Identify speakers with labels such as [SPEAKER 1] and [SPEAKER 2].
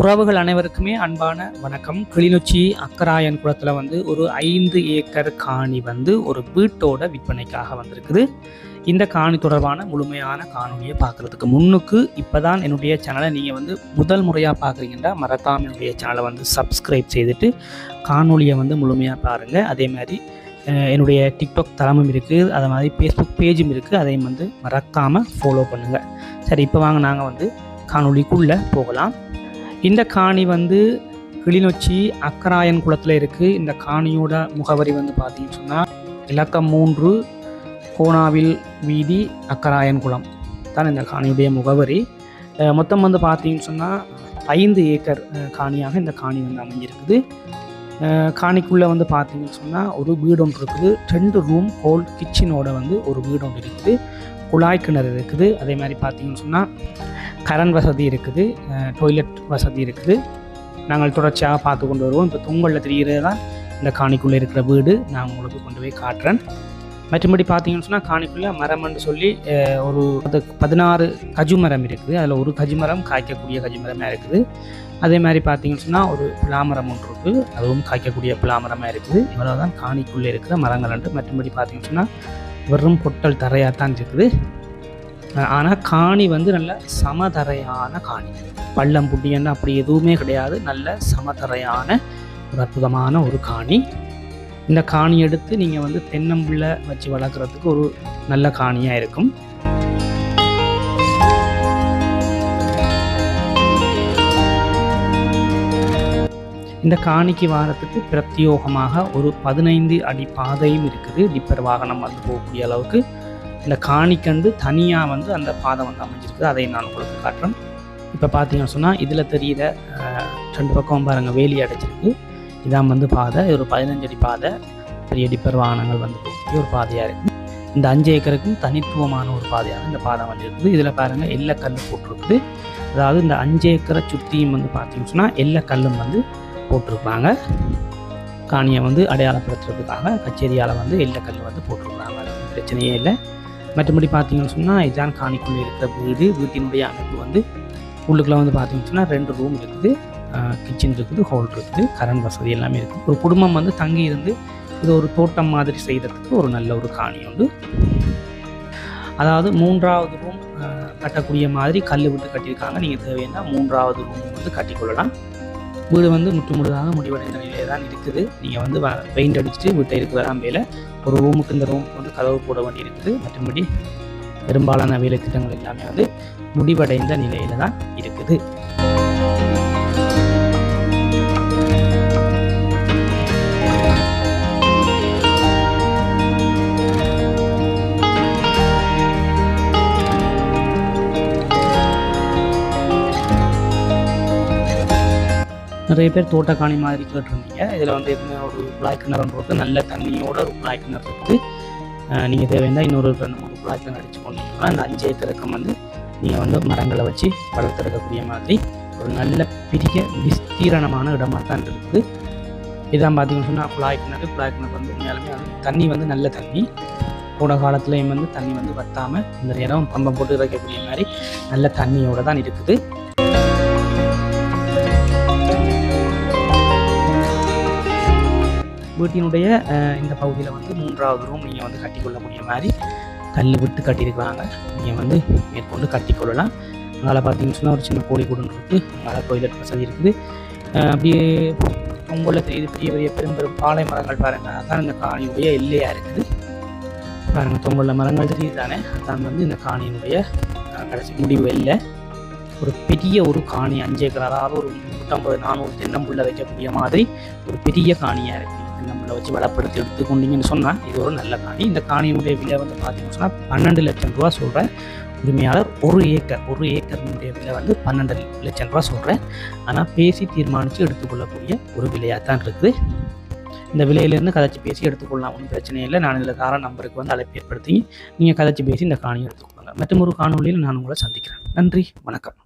[SPEAKER 1] உறவுகள் அனைவருக்குமே அன்பான வணக்கம். கிளிநொச்சி அக்கராயன் குளத்தில் வந்து ஒரு ஐந்து ஏக்கர் காணி வந்து ஒரு வீட்டோட விற்பனைக்காக வந்திருக்குது. இந்த காணி தொடர்பான முழுமையான காணொலியை பார்க்குறதுக்கு முன்னுக்கு இப்போ தான் என்னுடைய சேனலை நீங்கள் வந்து முதல் முறையாக பார்க்குறீங்கன்னா மறக்காம என்னுடைய சேனலை வந்து சப்ஸ்கிரைப் செய்துட்டு காணொலியை வந்து முழுமையாக பாருங்கள் அதே மாதிரி என்னுடைய டிக்டாக் தளமும் இருக்குது அதே மாதிரி ஃபேஸ்புக் பேஜும் இருக்குது அதையும் வந்து மறக்காமல் ஃபாலோ பண்ணுங்கள் சரி இப்போ வாங்க நாங்கள் வந்து காணொலிக்குள்ளே போகலாம். இந்த காணி வந்து கிளிநொச்சி அக்கராயன் குளத்தில் இருக்குது இந்த காணியோட முகவரி வந்து பார்த்தீங்கன்னு சொன்னால் இலக்கம் மூன்று கோணாவில் வீதி அக்கராயன் குளம். தான் இந்த காணியுடைய முகவரி. மொத்தம் வந்து பார்த்தீங்கன்னு சொன்னால் ஐந்து ஏக்கர் காணியாக இந்த காணி வந்து அமைஞ்சிருக்குது. காணிக்குள்ளே வந்து பார்த்தீங்கன்னு சொன்னால் ஒரு வீடு ஒன்று இருக்குது. ரெண்டு ரூம் ஹோல் கிச்சனோட வந்து ஒரு வீடு ஒன்று இருக்குது. குழாய் கிணறு இருக்குது. அதே மாதிரி பார்த்தீங்கன்னு சொன்னால் கரண்ட் வசதி இருக்குது. டொய்லெட் வசதி இருக்குது. நாங்கள் தொடர்ச்சியாக பார்த்து கொண்டு வருவோம். இப்போ தொங்கலில் தெரிகிறது? தான் இந்த காணிக்குள்ளே இருக்கிற வீடு நான் உங்களுக்கு கொண்டு போய் காட்டுறேன். மற்றபடி பார்த்தீங்கன்னு சொன்னால் காணிக்குள்ளே மரம்னு சொல்லி ஒரு பத்து பதினாறு கஜு மரம் இருக்குது. அதில் ஒரு கஜு மரம் காய்க்கக்கூடிய கஜு மரமாக இருக்குது. அதே மாதிரி பார்த்தீங்கன்னு சொன்னால் ஒரு பிளாமரம் ஒன்று இருக்குது அதுவும் காய்க்கக்கூடிய பிளாமரமாக இருக்குது. இவ்வளோ தான் காணிக்குள்ளே இருக்கிற மரங்கள் ரெண்டு மற்றபடி பார்த்தீங்கன்னு சொன்னால் வெறும் பொட்டல் தரையாக தான் இருக்குது. ஆனால் காணி வந்து நல்ல சமதரையான காணி. பள்ளம் புட்டியன்னு அப்படி எதுவுமே கிடையாது. நல்ல சமதரையான ஒரு அற்புதமான ஒரு காணி. இந்த காணி எடுத்து நீங்கள் வந்து தென்னம்புள்ள வச்சு வளர்க்குறதுக்கு ஒரு நல்ல காணியாக இருக்கும். இந்த காணிக்கு வாரத்துக்கு பிரத்யோகமாக ஒரு பதினைந்து அடி பாதையும் இருக்குது. டிப்பர் வாகனம் வந்து போகக்கூடிய அளவுக்கு. இந்த காணிக்கண்டு தனியாக வந்து அந்த பாதை வந்து அமைஞ்சிருக்குது. அதை நான் உங்களுக்கு காட்டுறேன். இப்போ பார்த்தீங்கன்னு சொன்னால் இதில் தெரிகிற ரெண்டு பக்கம் பாருங்கள் வேலி அடைச்சிருக்கு. இதான் வந்து பாதை. ஒரு பதினஞ்சு அடி பாதை. பெரிய டிப்பர் வாகனங்கள் வந்து போகக்கூடிய ஒரு பாதையாக இருக்குது இந்த அஞ்சு ஏக்கருக்கும் தனித்துவமான ஒரு பாதையாக இந்த பாதை வந்துருக்குது இதில் பாருங்கள் எல்லை கல் போட்டிருக்குது. அதாவது இந்த அஞ்சு ஏக்கரை சுற்றியும் வந்து பார்த்தீங்கன்னு சொன்னால் எல்லை கல்லும் வந்து போட்டிருப்பாங்க. காணியை வந்து அடையாளப்படுத்துறதுக்காக கச்சேரியால் வந்து எல்லக்கல் கல் வந்து போட்டிருக்காங்க அது பிரச்சனையே இல்லை. மற்றபடி பார்த்தீங்கன்னு சொன்னால் இதான் காணிக்குள்ளே இருக்கிற வீடு. வீட்டினுடைய அமைப்பு வந்து உள்ளுக்குள்ளே வந்து பார்த்தீங்கன்னு சொன்னால் ரெண்டு ரூம் இருக்குது. கிச்சன் இருக்குது ஹால் இருக்குது கரண்ட் வசதி எல்லாமே இருக்குது ஒரு குடும்பம் வந்து தங்கி இருந்து இது ஒரு தோட்டம் மாதிரி செய்கிறதுக்கு ஒரு நல்ல ஒரு காணி உண்டு. அதாவது மூன்றாவது ரூம் கட்டக்கூடிய மாதிரி கல் விட்டு கட்டியிருக்காங்க. நீங்கள் தேவைன்னா மூன்றாவது ரூம் வந்து கட்டிக்கொள்ளலாம். வீடு வந்து முற்று முழுதாக முடிவடைந்த நிலையில தான் இருக்குது. நீங்கள் வந்து பெயிண்ட் அடிச்சுட்டு வீட்டை இருக்கிற அம்பையில் ஒரு ரூமுக்கு இந்த ரூமுக்கு வந்து கதவு போட வேண்டி இருக்குது மற்றபடி பெரும்பாலான வேலை திட்டங்கள் எல்லாமே வந்து முடிவடைந்த நிலையில தான் இருக்குது. நிறைய பேர் தோட்டக்காணி மாதிரி கேட்டிருந்தீங்க. இதில் வந்து என்ன ஒரு குழாய் கிணறு நல்ல தண்ணியோட ஒரு குழாய் கிணறு இருக்குது நீங்கள் தேவைன்னா இன்னொரு ரெண்டு மூணு குழாய் கிணறு அடிச்சு கொண்டீங்கன்னா அந்த அஞ்சு ஏக்கருக்கும் வந்து நீங்கள் வந்து மரங்களை வச்சு வளர்த்துருக்கக்கூடிய மாதிரி ஒரு நல்ல பெரிய விஸ்தீரணமான இடமாக தான் இருக்குது. இதான் பார்த்தீங்கன்னு சொன்னால் குழாய் கிணறு. குழாய் கிணறு வந்து உண்மையாலுமே தண்ணி வந்து நல்ல தண்ணி. கூட காலத்துலேயும் வந்து தண்ணி வந்து வற்றாமல் இந்த நேரம் பம்பம் போட்டு இறக்கக்கூடிய மாதிரி நல்ல தண்ணியோட தான் இருக்குது. வீட்டினுடைய இந்த பகுதியில் வந்து மூன்றாவது ரூம் நீங்கள் வந்து கட்டிக்கொள்ளக்கூடிய மாதிரி கல் விட்டு கட்டியிருக்கிறாங்க. நீங்கள் வந்து மேற்கொண்டு கட்டிக்கொள்ளலாம். அதனால் பார்த்தீங்கன்னு சொன்னால் ஒரு சின்ன கோழி கூடம் இருக்குது அதனால் டொய்லெட் வசதி இருக்குது. அப்படியே உங்களில் தெரியுது பெரிய பெரிய பெரும்பெரும் பாலை மரங்கள் பாருங்கள் அதான் இந்த காணியுடைய எல்லையாக இருக்குது. பாருங்கள் தொங்குள்ள மரங்கள் தெரியுது தானே? அதான் வந்து இந்த காணியினுடைய கடைசி முடிவு இல்லை ஒரு பெரிய ஒரு காணி அஞ்சு ஏக்கர் அதாவது ஒரு நூற்றம்பது நானூறு தென்னம்புள்ள வைக்கக்கூடிய மாதிரி ஒரு பெரிய காணியாக இருக்குது நம்மளை வச்சு வளப்படுத்தி எடுத்துக்கொண்டீங்கன்னு சொன்னால் இது ஒரு நல்ல காணி. இந்த காணியினுடைய விலை வந்து பார்த்தீங்கன்னு சொன்னால் பன்னெண்டு லட்சம் ரூபா சொல்கிறேன் உரிமையாளர் ஒரு ஏக்கர் ஒரு ஏக்கரினுடைய விலை வந்து பன்னெண்டு லட்சம் ரூபா சொல்கிறேன் ஆனால் பேசி தீர்மானித்து எடுத்துக்கொள்ளக்கூடிய ஒரு விலையாக தான் இருக்குது. இந்த விலையிலேருந்து கதைச்சி பேசி எடுத்துக்கொள்ளலாம் ஒன்றும் பிரச்சனை இல்லை. நான் இதில் தாரா நம்பருக்கு வந்து அழைப்பு ஏற்படுத்தி நீங்கள் கதைச்சி பேசி இந்த காணியை எடுத்துக்கொள்ளுங்க. மற்றும் ஒரு காணொலியில் நான் உங்களை சந்திக்கிறேன். நன்றி வணக்கம்.